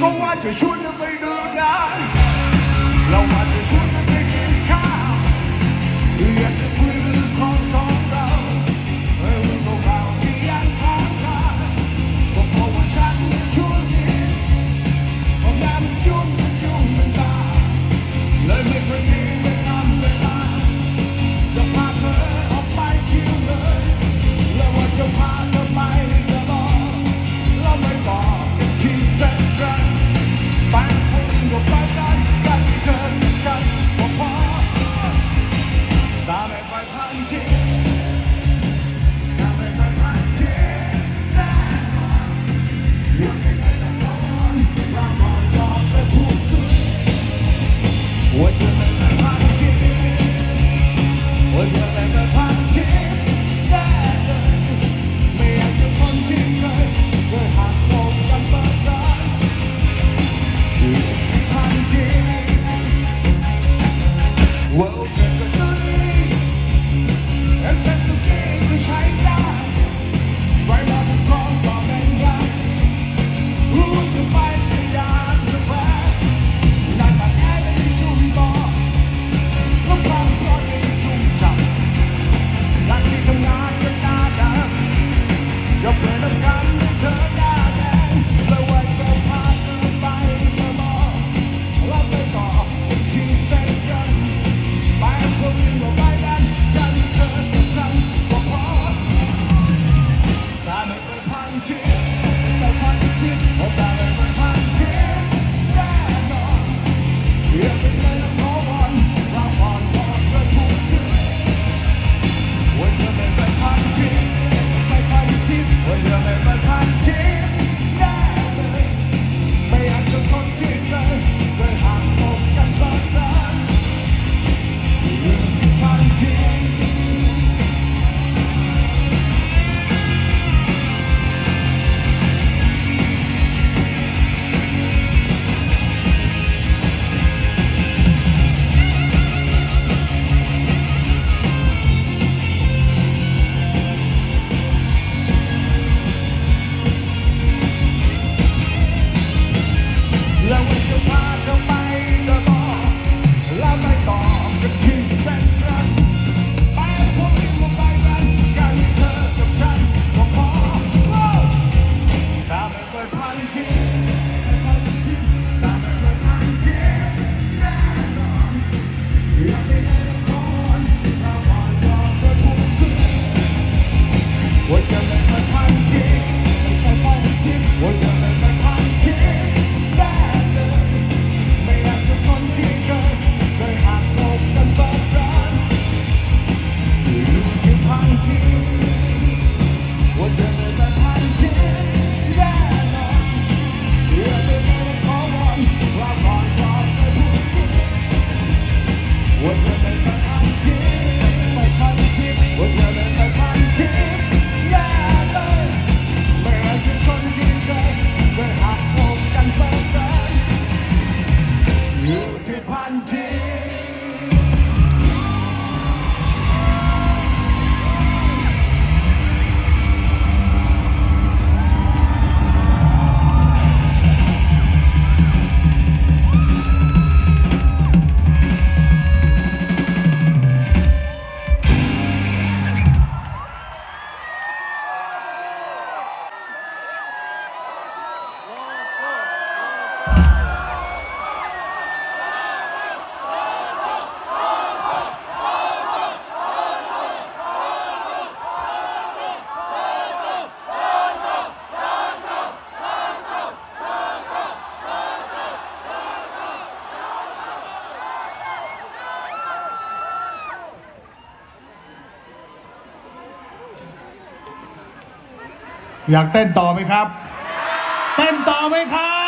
ก็ว่าจะชวนเธอไปดูดาวเรามาจะชวน did อยากเต้นต่อไหมครับ เต้นต่อไหมครับ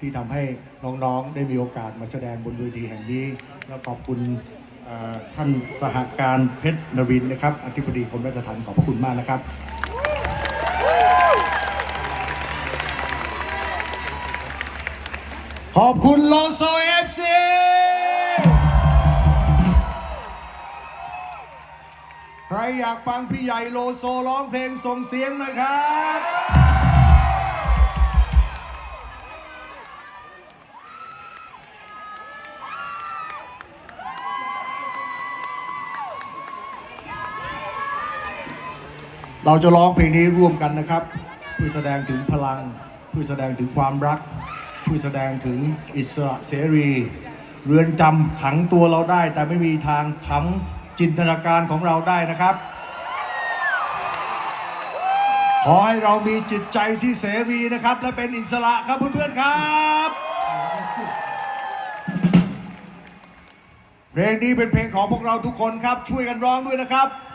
ที่ทำให้น้องๆได้มีโอกาสมาแสดงบนเวทีแห่งนี้ และขอบคุณท่านสหการเพชรนรินนะครับ อธิบดีกรมราชทัณฑ์ขอบพระคุณมากนะครับ ขอบคุณโลโซเอฟซีใครอยากฟังพี่ใหญ่โลโซร้องเพลงส่งเสียงหน่อยครับ เราจะร้องเพลงนี้ร่วมกันนะครับ เพื่อแสดงถึงพลัง เพื่อแสดงถึงความรัก เพื่อแสดงถึงอิสระเสรี เรือนจำขังตัวเราได้ แต่ไม่มีทางขังจินตนาการของเราได้นะครับ ขอให้เรามีจิตใจที่เสรีนะครับ และเป็นอิสระครับเพื่อนๆครับเพลงนี้เป็นเพลงของพวกเราทุกคนครับช่วยกันร้องด้วยนะครับ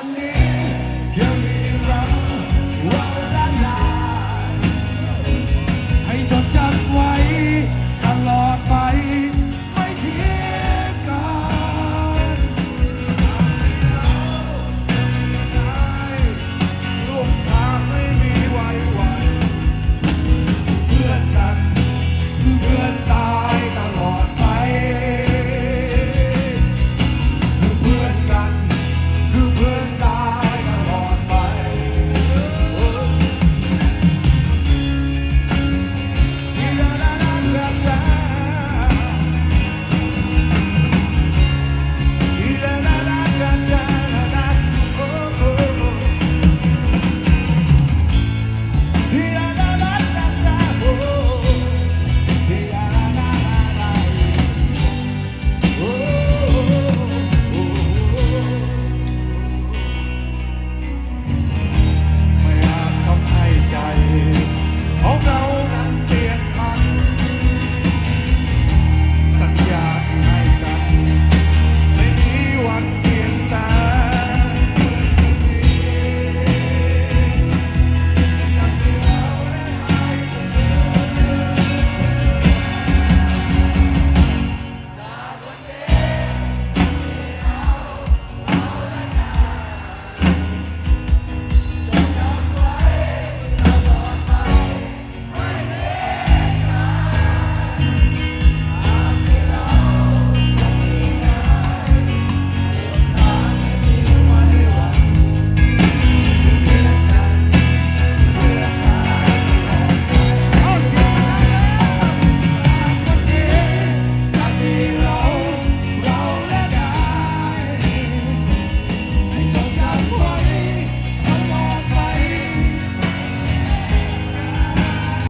จากวันนี้